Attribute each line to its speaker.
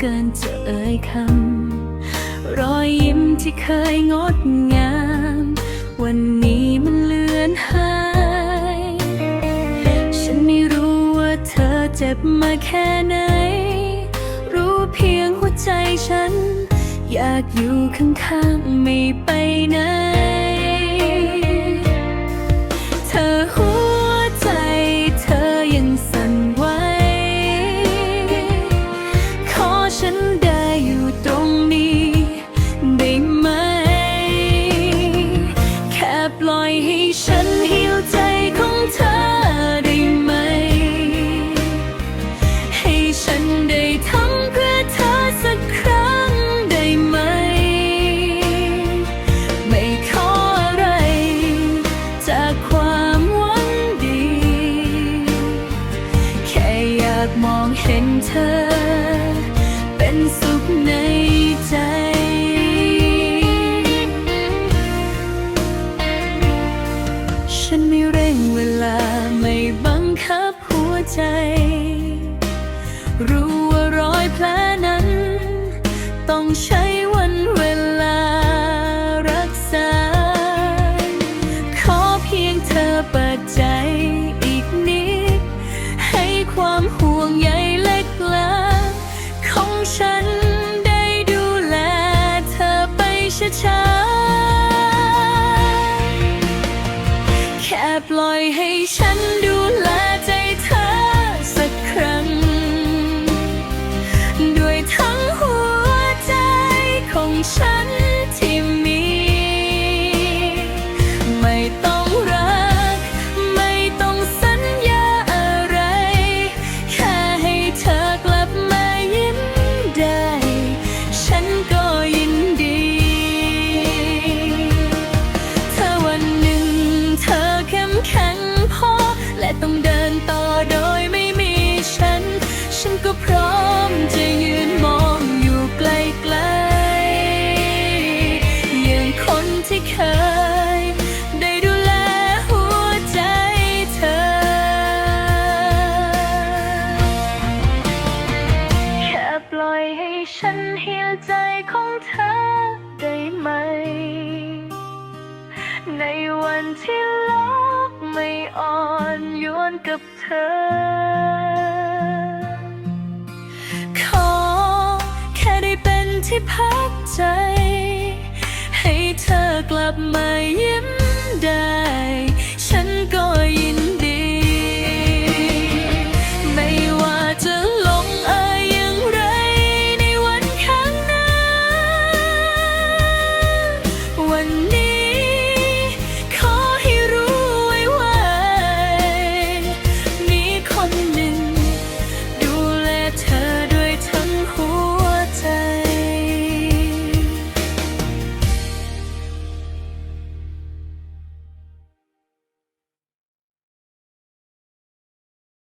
Speaker 1: เกินจะเอ่ยคำ รอยยิ้มที่เคยงดงาม วันนี้มันเลือนหาย ฉันไม่รู้ว่าเธอเจ็บมาแค่ไหน รู้เพียงหัวใจฉัน อยากอยู่ข้างๆไม่ไปไหน เธอ เธอ เป็นสุขในใจ ฉันไม่เร่งเวลาไม่บังคับหัวใจ รู้ว่ารอยแผลนั้น ต้องใช้วันเวลารักษา ขอเพียงเธอเปิดใจอีกนิด ให้ความห่วงใย ฉันได้ดูแลเธอไปช้าๆ แค่ปล่อยให้ฉันดูแลใจเธอสักครั้ง ด้วยทั้งหัวใจของฉัน ล่อยให้ฉันเหี่ยวใจของเธอได้ไหม ในวันที่โลกไม่อ่อนโยนกับเธอ ขอแค่ได้เป็นที่พักใจ ให้เธอกลับมายิ้ม